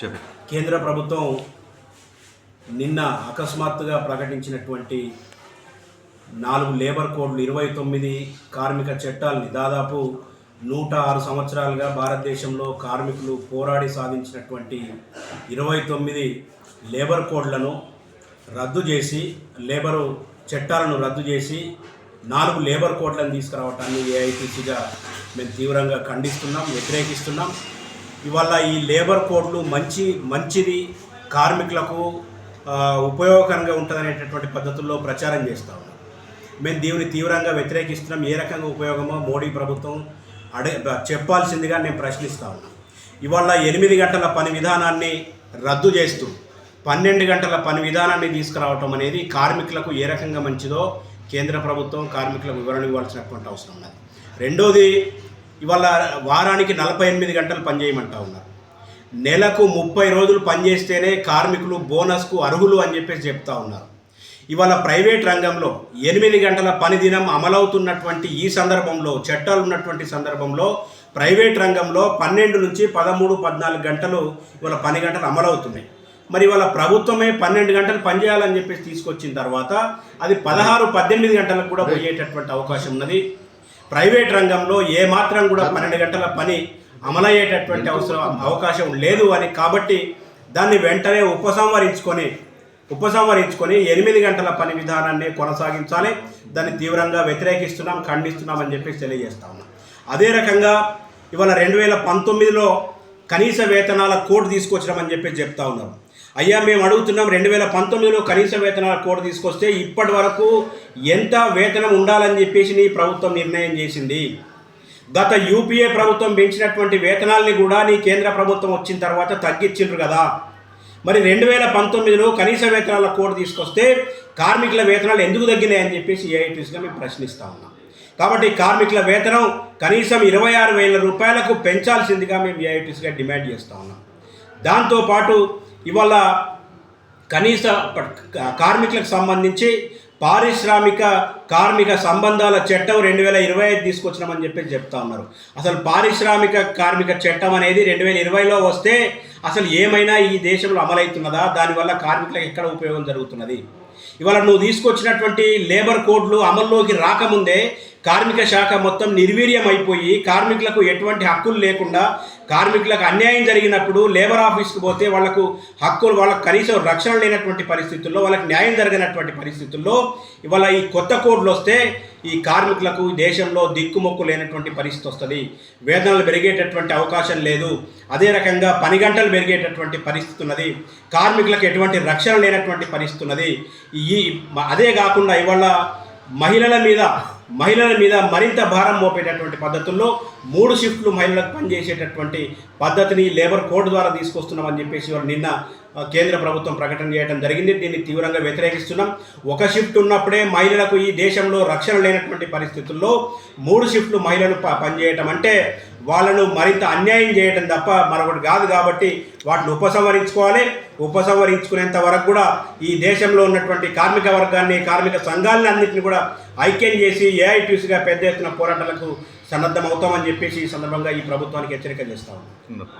చెప్పి కేంద్ర ప్రభుత్వం నిన్న అకస్మాత్తుగా ప్రకటించినటువంటి నాలుగు లేబర్ కోడ్లు ఇరవై తొమ్మిది కార్మిక చట్టాలని దాదాపు నూట ఆరు సంవత్సరాలుగా భారతదేశంలో కార్మికులు పోరాడి సాధించినటువంటి ఇరవై తొమ్మిది లేబర్ కోడ్లను రద్దు చేసి లేబరు చట్టాలను రద్దు చేసి నాలుగు లేబర్ కోడ్లను తీసుకురావటాన్ని ఏఐటీసీగా మేము తీవ్రంగా ఖండిస్తున్నాం వ్యతిరేకిస్తున్నాం. ఇవాళ ఈ లేబర్ కోడ్లు మంచి మంచిది కార్మికులకు ఉపయోగకరంగా ఉంటుందనేటటువంటి పద్ధతుల్లో ప్రచారం చేస్తూ ఉన్నాం. మేము దీనిని తీవ్రంగా వ్యతిరేకిస్తున్నాం. ఏ రకంగా ఉపయోగమో మోడీ ప్రభుత్వం అడే చెప్పాల్సిందిగా నేను ప్రశ్నిస్తా ఉన్నాను ఇవాళ ఎనిమిది గంటల పని విధానాన్ని రద్దు చేస్తూ పన్నెండు గంటల పని విధానాన్ని తీసుకురావటం అనేది కార్మికులకు ఏ రకంగా మంచిదో కేంద్ర ప్రభుత్వం కార్మికులకు వివరణ ఇవ్వాల్సినటువంటి అవసరం ఉన్నది. రెండోది ఇవాళ వారానికి నలభై ఎనిమిది గంటలు పనిచేయమంటా ఉన్నారు. నెలకు ముప్పై రోజులు పనిచేస్తేనే కార్మికులు బోనస్కు అర్హులు అని చెప్పేసి చెప్తా ఉన్నారు. ఇవాళ ప్రైవేట్ రంగంలో ఎనిమిది గంటల పని దినం అమలవుతున్నటువంటి ఈ సందర్భంలో చట్టాలు ఉన్నటువంటి సందర్భంలో ప్రైవేట్ రంగంలో పన్నెండు నుంచి పదమూడు పద్నాలుగు గంటలు ఇవాళ పని గంటలు అమలవుతున్నాయి. మరి ఇవాళ ప్రభుత్వమే పన్నెండు గంటలు పనిచేయాలని చెప్పేసి తీసుకొచ్చిన తర్వాత అది పదహారు పద్దెనిమిది గంటలకు కూడా పోయేటటువంటి అవకాశం ఉన్నది. ప్రైవేట్ రంగంలో ఏ మాత్రం కూడా పన్నెండు గంటల పని అమలయ్యేటటువంటి అవసరం అవకాశం లేదు అని కాబట్టి దాన్ని వెంటనే ఉపసంహరించుకొని ఉపసంహరించుకొని ఎనిమిది గంటల పని విధానాన్ని కొనసాగించాలి. దాన్ని తీవ్రంగా వ్యతిరేకిస్తున్నాం ఖండిస్తున్నాం అని చెప్పేసి తెలియజేస్తా ఉన్నాం. అదే రకంగా ఇవాళ రెండు వేల పంతొమ్మిదిలో కనీస వేతనాల కోడ్ తీసుకొచ్చినామని చెప్పేసి చెప్తా ఉన్నారు అయ్యా మేము అడుగుతున్నాం రెండు వేల పంతొమ్మిదిలో కనీస వేతనాల కోడ్ తీసుకొస్తే ఇప్పటి వరకు ఎంత వేతనం ఉండాలని చెప్పేసి నీ ప్రభుత్వం నిర్ణయం చేసింది. గత యూపీఏ ప్రభుత్వం పెంచినటువంటి వేతనాల్ని కూడా నీ కేంద్ర ప్రభుత్వం వచ్చిన తర్వాత తగ్గించిండ్రు కదా. మరి రెండు వేల పంతొమ్మిదిలో కనీస వేతనాల కోడ్ తీసుకొస్తే కార్మికుల వేతనాలు ఎందుకు తగ్గినాయని చెప్పేసి ఏఐటీసీగా మేము ప్రశ్నిస్తా ఉన్నాం. కాబట్టి కార్మికుల వేతనం కనీసం ఇరవై ఆరు వేల రూపాయలకు పెంచాల్సిందిగా మేము ఏఐటీసీగా డిమాండ్ చేస్తూ ఉన్నాం. దాంతోపాటు ఇవాళ కనీస కార్మికులకు సంబంధించి పారిశ్రామిక కార్మిక సంబంధాల చట్టం రెండు వేల ఇరవై ఐదు తీసుకొచ్చినామని చెప్పేసి చెప్తా ఉన్నారు. అసలు పారిశ్రామిక కార్మిక చట్టం అనేది రెండు వేల ఇరవైలో వస్తే అసలు ఏమైనా ఈ దేశంలో అమలవుతున్నదా? దానివల్ల కార్మికులకు ఎక్కడ ఉపయోగం జరుగుతున్నది? ఇవాళ నువ్వు తీసుకొచ్చినటువంటి లేబర్ కోడ్లు అమల్లోకి రాకముందే కార్మిక శాఖ మొత్తం నిర్వీర్యం అయిపోయి కార్మికులకు ఎటువంటి హక్కులు లేకుండా కార్మికులకు అన్యాయం జరిగినప్పుడు లేబర్ ఆఫీస్కి పోతే వాళ్ళకు హక్కులు వాళ్ళకు కనీసం రక్షణ లేనటువంటి పరిస్థితుల్లో వాళ్ళకి న్యాయం జరిగినటువంటి పరిస్థితుల్లో ఇవాళ ఈ కొత్త కోడ్లు వస్తే ఈ కార్మికులకు దేశంలో దిక్కుమొక్కు లేనటువంటి పరిస్థితి వస్తుంది. వేతనాలు పెరిగేటటువంటి అవకాశం లేదు. అదే రకంగా పని గంటలు పెరిగేటటువంటి పరిస్థితి ఉన్నది. కార్మికులకు ఎటువంటి రక్షణ లేనటువంటి పరిస్థితి ఉన్నది. ఈ అదే కాకుండా ఇవాళ మహిళల మీద మహిళల మీద మరింత భారం మోపేటటువంటి పద్ధతుల్లో మూడు షిఫ్ట్లు మహిళలకు పనిచేసేటటువంటి పద్ధతిని లేబర్ కోడ్ ద్వారా తీసుకొస్తున్నామని చెప్పేసి వారు నిన్న కేంద్ర ప్రభుత్వం ప్రకటన చేయడం జరిగింది. దీన్ని తీవ్రంగా వ్యతిరేకిస్తున్నాం. ఒక షిఫ్ట్ ఉన్నప్పుడే మహిళలకు ఈ దేశంలో రక్షణ లేనటువంటి పరిస్థితుల్లో మూడు షిఫ్ట్లు మహిళలు ప- పనిచేయటం అంటే వాళ్ళను మరింత అన్యాయం చేయటం తప్ప మరొకటి కాదు కాబట్టి వాటిని ఉపసంహరించుకోవాలి. ఉపసంహరించుకునేంత వరకు కూడా ఈ దేశంలో ఉన్నటువంటి కార్మిక వర్గాన్ని కార్మిక సంఘాలని అన్నింటిని కూడా ఐక్యం చేసి ఏఐటీసీగా పెద్ద ఎత్తున పోరాటాలకు సన్నద్ధమవుతామని చెప్పేసి ఈ సందర్భంగా ఈ ప్రభుత్వానికి హెచ్చరిక చేస్తాము